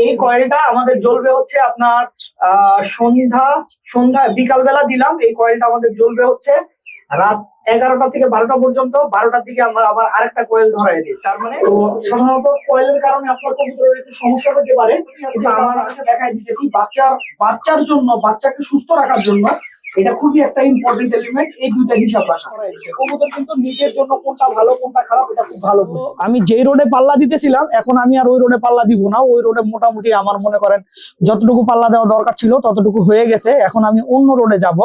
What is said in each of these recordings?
এই কয়েলটা আমাদের জ্বলবে হচ্ছে আপনার সন্ধ্যা সন্ধ্যা বিকাল বেলা দিলাম এই কয়েলটা আমাদের জ্বলবে হচ্ছে রাত এগারোটা থেকে বারোটা পর্যন্ত বারোটার দিকে আমরা আবার আরেকটা কয়েল ধরাই দিই। তার মানে সাধারণত কয়েলের কারণে আপনার কম্পিউটারের একটু সমস্যা হতে পারে। আমার দেখাই দিতেছি। বাচ্চার বাচ্চার জন্য বাচ্চাকে সুস্থ রাখার জন্য এটা খুবই একটা ইম্পর্টেন্ট এলিমেন্ট এই দুইটা হিসাব রাখা। কবুতর কিন্তু নিজের জন্য কোনটা ভালো কোনটা খারাপ এটা খুব ভালো আমি যেই রোডে পাল্লা দিতেছিলাম এখন আমি আর ওই রোডে পাল্লা দিব না। ওই রোডে মোটামুটি আমার মনে করেন যতটুকু পাল্লা দেওয়া দরকার ছিল ততটুকু হয়ে গেছে। এখন আমি অন্য রোডে যাব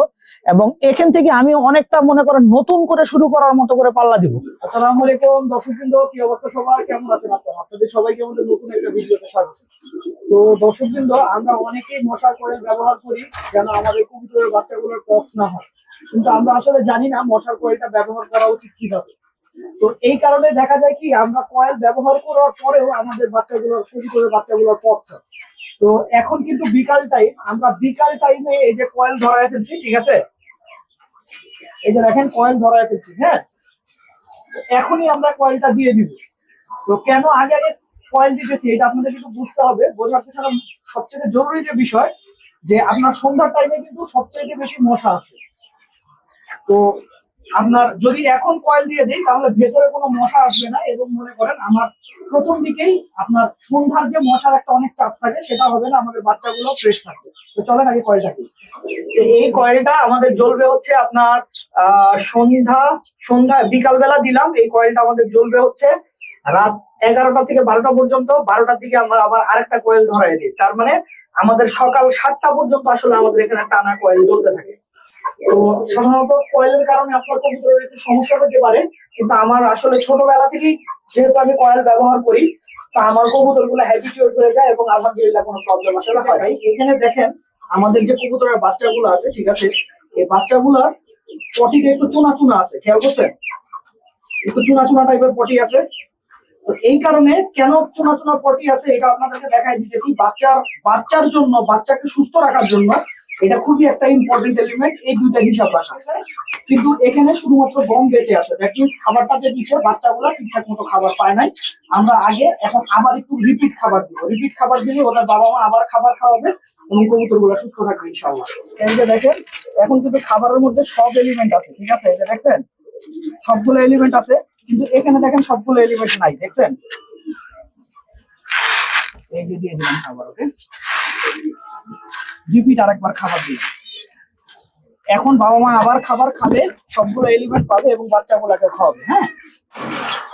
এবং এখান থেকে আমি অনেকটা মনে করেন নতুন করে শুরু করার মতো করে পাল্লা দিব। আসসালামু আলাইকুম দর্শকবৃন্দ কি অবস্থা সবাই? কেমন আছেন আপনারা? আপনাদের সবাইকে আমাদের নতুন একটা ভিডিওতে স্বাগত। তো দর্শকবৃন্দ আমরা অনেকেই মশার কয়েল ব্যবহার করি যেন আমাদের কবুতরের বাচ্চাগুলোর পক্স না হয়। কিন্তু আমরা আসলে জানি না মশার কয়েলটা ব্যবহার করা উচিত কীভাবে। তো এই কারণে দেখা যায় কি, আমরা কয়েল ব্যবহার করার পরেও আমাদের বাচ্চাগুলোর করে বাচ্চাগুলোর পক্স তো এখন কিন্তু বিকাল টাইম আমরা বিকাল টাইমে এই যে কয়েল ধরায় ফেলছি, ঠিক আছে? এই যে দেখেন কয়েল ধরায় ফেলছি হ্যাঁ? এখনই আমরা কয়েলটা দিয়ে দিব। তো কেন আগে আগে কয়েল দিতেছি, এটা আপনাদের কিন্তু বুঝতে হবে। বোঝার পেছনে সবচেয়ে জরুরি যে বিষয় যে আপনার সন্ধ্যার টাইমে কিন্তু সবচেয়ে বেশি মশা আছে তো আপনার যদি এখন কয়েল দিয়ে দিই, তাহলে ভেতরে কোনো মশা আসবে না। এবং মনে করেন আমার প্রথম দিকেই আপনার সন্ধ্যার যে মশার একটা অনেক চাপ থাকে, সেটা হবে না, আমাদের বাচ্চাগুলো ফ্রেশ থাকবে তো চলেন আগে কয়েলটা এই কয়েলটা আমাদের জ্বলবে হচ্ছে আপনার সন্ধ্যা সন্ধ্যা বিকাল বেলা দিলাম। এই কয়েলটা আমাদের জ্বলবে হচ্ছে রাত এগারোটা থেকে বারোটা পর্যন্ত। বারোটার দিকে আমরা আবার আরেকটা কয়েল ধরাই দিই। তার মানে আমাদের সকাল সাতটা পর্যন্ত আসলে আমাদের এখানে টানা কয়েল জ্বলতে থাকে। তো সাধারণত কয়েলের কারণে আপনার কবুতরের একটু সমস্যা হতে পারে, কিন্তু আমার আসলে ছোটবেলা থেকেই যেহেতু আমি কয়েল ব্যবহার করি, তা আমার কবুতরগুলো হ্যাবিচুয়েট হয়ে যায় এবং আলহামদুলিল্লাহ কোনো প্রবলেম আসলে হয় নাই। এখানে দেখেন, আমাদের যে কবুতরের বাচ্চাগুলো আছে, ঠিক আছে, এই বাচ্চাগুলার পটিতে একটু চুনা চুনা আছে, খেয়াল করছেন? একটু চুনা চুনা টাইপের পটি আছে। তো এই কারণে কেন চোনা চুনা পটি আছে এটা আপনাদেরকে দেখাই দিতেছি। বাচ্চার বাচ্চার জন্য, বাচ্চাকে সুস্থ রাখার জন্য এটা খুবই একটা ইম্পর্টেন্ট এলিমেন্ট এই দুইটা হিসাব আছে। কিন্তু এখানে শুধুমাত্র গম বেঁচে আছে। দ্যাট খাবারটা যে দিচ্ছে বাচ্চাগুলো ঠিকঠাক মতো খাবার পায় নাই। আমরা আগে এখন আবার একটু রিপিট খাবার দিব। রিপিট খাবার দিলে ওদের বাবা মা আবার খাবার খাওয়াবে এবং কবুতরগুলো সুস্থ থাকবে ইনশাআল্লাহ। এই যে দেখেন, এখন কিন্তু খাবারের মধ্যে সব এলিমেন্ট আছে, ঠিক আছে? এটা দেখছেন? সবগুলো এলিমেন্ট আছে। কিন্তু এখানে দেখেন সবগুলো এলিমেন্ট নাই দেখছেন? এই দিয়ে দিলাম খাবার ওকে রিপিট আরেকবার খাবার দিলাম। এখন বাবা মা আবার খাবার খাবে, সবগুলো এলিমেন্ট পাবে এবং বাচ্চাগুলোকে খাওয়াবে হ্যাঁ?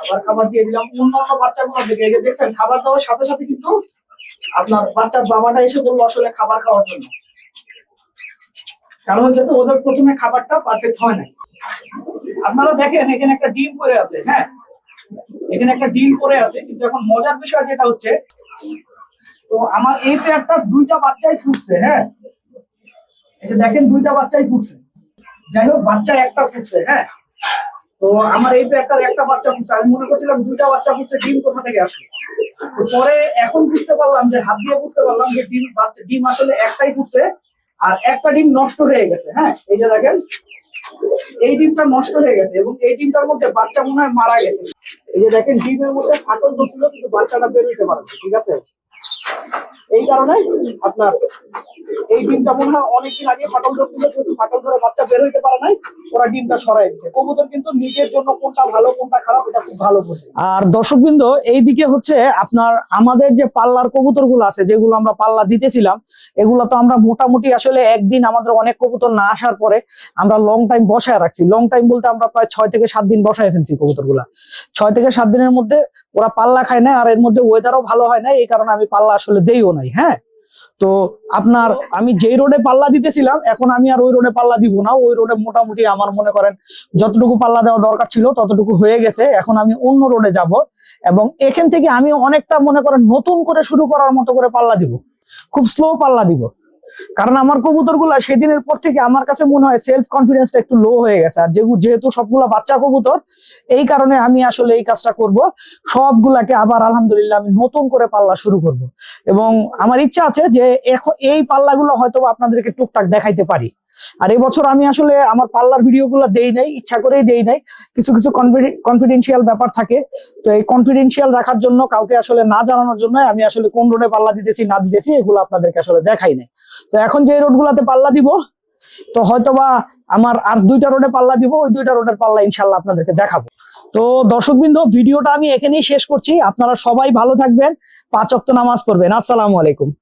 আবার খাবার দিয়ে দিলাম। অন্যান্য বাচ্চাগুলো দেখে, এই যে দেখছেন, খাবার দেওয়ার সাথে সাথে কিন্তু আপনার বাচ্চার বাবাটা এসে বলল আসলে খাবার খাওয়ার জন্য। কারণ হচ্ছে ওদের প্রথমে খাবারটা পারফেক্ট হয় না আপনারা দেখেন, এখানে একটা ডিম পরে আছে হ্যাঁ? এখানে একটা ডিম পরে আছে, কিন্তু এখন মজার বিষয় যেটা হচ্ছে, তো আমার এই পেয়ারটা দুইটা বাচ্চাই ফুটছে হ্যাঁ? এই যে দেখেন, দুইটা বাচ্চাই ফুটছে। যাই হোক, বাচ্চা একটা ফুটছে হ্যাঁ? তো আমার এই পেয়ারটার একটা বাচ্চা ফুটছে, আমি মনে করছিলাম দুইটা বাচ্চা ফুটছে, ডিম কোথা থেকে আসলো? তো পরে এখন বুঝতে পারলাম যে, হাত দিয়ে বুঝতে পারলাম যে ডিম বাচ্চা ডিম আসলে একটাই ফুটছে, আর একটা ডিম নষ্ট হয়ে গেছে হ্যাঁ? এই যে দেখেন এই ডিমটা নষ্ট হয়ে গেছে এবং এই ডিমটার মধ্যে বাচ্চা মনে হয় মারা গেছে। এই যে দেখেন, ডিমের মধ্যে ফাটল ধরছিল, কিন্তু বাচ্চাটা বেরোতে পারছে পারে ঠিক আছে? এই কারণে আপনার এই ডিমটা মনে হয় অনেকদিন আগে ফাটল ধরছিল, যেহেতু ফাটল ধরে বাচ্চা বের হইতে পারে নাই, ওরা ডিমটা সরাই দিচ্ছে কবুতর কিন্তু নিজের জন্য কোনটা ভালো, কোনটা খারাপ, এটা খুব ভালো বোঝে। আর দর্শকবৃন্দ, এইদিকে হচ্ছে আপনার আমাদের যে পাল্লার কবুতরগুলো আছে, যেগুলো আমরা পাল্লা দিতেছিলাম, এগুলো তো আমরা মোটামুটি আসলে একদিন আমাদের অনেক কবুতর না আসার পরে আমরা লং টাইম বসায় রাখছি। লং টাইম বলতে আমরা প্রায় ছয় থেকে সাত দিন বসায় ফেলছি কবুতরগুলা ছয় থেকে সাত দিনের মধ্যে ওরা পাল্লা খায় না আর এর মধ্যে ওয়েদারও ভালো হয় না এই কারণে আমি পাল্লা আসলে দেইও নাই হ্যাঁ? তো আপনার আমি যেই রোডে পাল্লা দিতেছিলাম, এখন আমি আর ওই রোডে পাল্লা দিব না। ওই রোডে মোটামুটি আমার মনে করেন যতটুকু পাল্লা দেওয়া দরকার ছিল ততটুকু হয়ে গেছে। এখন আমি অন্য রোডে যাব এবং এখান থেকে আমি অনেকটা মনে করেন নতুন করে শুরু করার মতো করে পাল্লা দিব। খুব স্লো পাল্লা দিব। কারণ আমার কবুতরগুলা সেদিনের পর থেকে আমার কাছে মনে হয় সেলফ কনফিডেন্সটা একটু লো হয়ে গেছে। আর যেহেতু সবগুলা বাচ্চা কবুতর, এই কারণে আমি আসলে এই কাজটা করব। সবগুলাকে আবার আলহামদুলিল্লাহ আমি নতুন করে পাল্লা শুরু করব। এবং আমার ইচ্ছা আছে যে এখন এই পাল্লাগুলো হয়তো আপনাদেরকে টুকটাক দেখাইতে পারি। আর এবছর আমি আসলে আমার পাল্লার ভিডিওগুলো দেই নাই, ইচ্ছা করেই দেই নাই। কিছু কিছু কনফিডেন্সিয়াল ব্যাপার থাকে। তো এই কনফিডেন্সিয়াল রাখার জন্য কাউকে আসলে না জানানোর জন্য আমি আসলে কোন রোডে পাল্লা দিতেছি, না দিতেছি, এগুলো আপনাদেরকে আসলে দেখাই নাই। তো এখন যে রোডগুলোতে পাল্লা দিব, তো হয়তোবা আমার আর দুইটা রোডে পাল্লা দিব, ওই দুইটা রোডের পাল্লা ইনশাল্লাহ আপনাদেরকে দেখাবো। তো দর্শকবৃন্দ, ভিডিওটা আমি এখানেই শেষ করছি। আপনারা সবাই ভালো থাকবেন। পাঁচ অক্ত নামাজ পড়বেন। আসসালামু আলাইকুম।